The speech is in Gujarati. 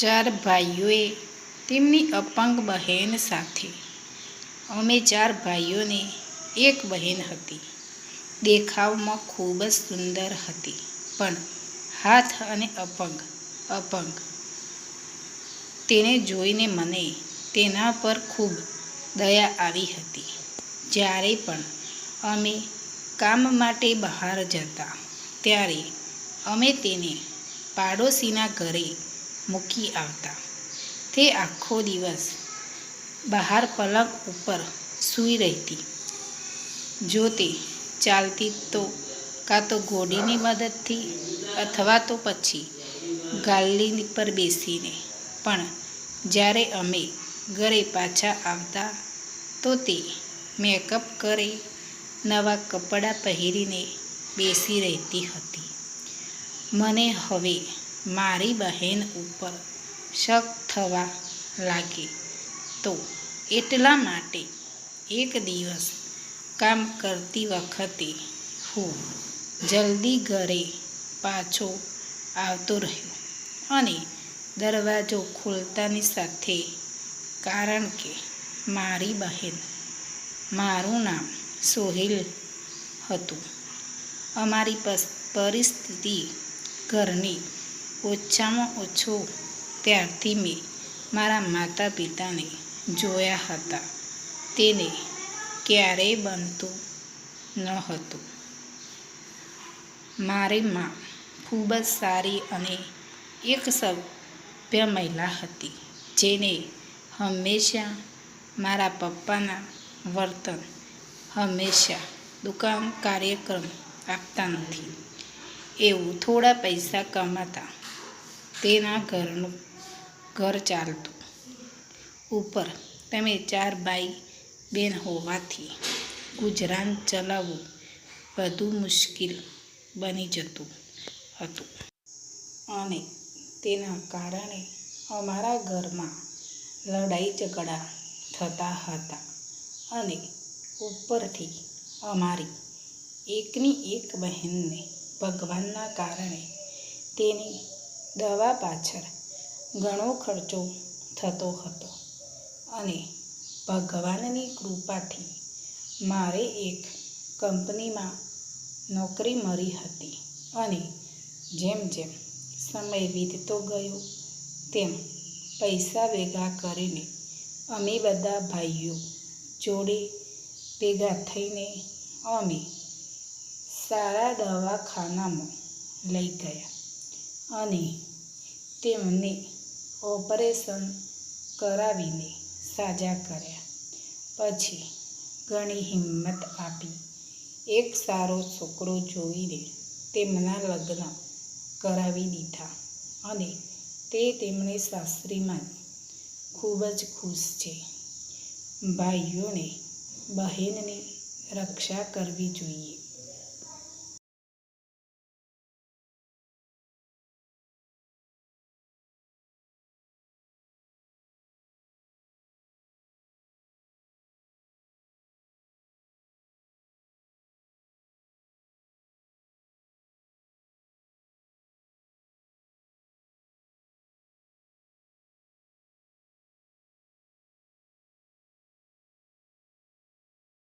ચાર ભાઈઓએ તેમની અપંગ બહેન સાથે. અમે ચાર ભાઈઓને એક બહેન હતી. દેખાવમાં ખૂબ જ સુંદર હતી, પણ હાથ અને અપંગ અપંગ. તેને જોઈને મને તેના પર ખૂબ દયા આવી હતી. જ્યારે પણ અમે કામ માટે બહાર જતા, ત્યારે અમે તેને પાડોશીના ઘરે મૂકી આવતા. તે આખો દિવસ બહાર પલંગ ઉપર સૂઈ રહેતી. જો તે ચાલતી તો કાં તો ઘોડીની મદદથી અથવા તો પછી ગાલ્લી પર બેસીને. પણ જ્યારે અમે ઘરે પાછા આવતા તો તે મેકઅપ કરી, નવા કપડાં પહેરીને બેસી રહેતી હતી. મને હવે મારી બહેન ઉપર શક થવા લાગે. તો એટલા માટે એક દિવસ કામ કરતી વખતે હું જલ્દી ઘરે પાછો આવતો રહ્યો અને દરવાજો ખોલતાની સાથે કારણ કે મારી બહેન મારું નામ સોહિલ હતું. અમારી પરિસ્થિતિ ઘરની ઓછામાં ઓછો ત્યારથી મેં મારા માતા પિતાને જોયા હતા. તેને ક્યારેય બનતું ન હતું. મારી મા ખૂબ જ સારી અને એક સભ્ય મહિલા હતી, જેને હંમેશા મારા પપ્પાના વર્તન, હંમેશા દુકાન કાર્યક્રમ આપતા નથી. એવું થોડા પૈસા કમાતા તેના ઘરનું ઘર ચાલતું. ઉપર તમે ચાર બાઈ બહેન હોવાથી ગુજરાન ચલાવવું વધુ મુશ્કેલ બની જતું હતું. અને તેના કારણે અમારા ઘરમાં લડાઈ ઝઘડા થતા હતા અને ઉપરથી અમારી એકની એક બહેનને ભગવાનના કારણે તેની દવા પાછળ ઘણો ખર્ચો થતો હતો અને ભગવાનની કૃપાથી મારે એક કંપનીમાં નોકરી મળી હતી અને જેમ જેમ સમય વીતતો ગયો, તેમ પૈસા ભેગા કરીને અમે બધા ભાઈઓ જોડે ભેગા થઈને અમે સારા દવાખાનામાં લઈ ગયા. અને તેમને ઓપરેશન કરાવીને સાજા કર્યા. પછી ઘણી હિંમત આપી. એક સારો છોકરો જોઈને તેમના લગ્ન કરાવી દીધા અને તે તેમણે સાસરીમાં ખૂબ જ ખુશ છે. ભાઈઓને બહેનની રક્ષા કરવી જોઈએ.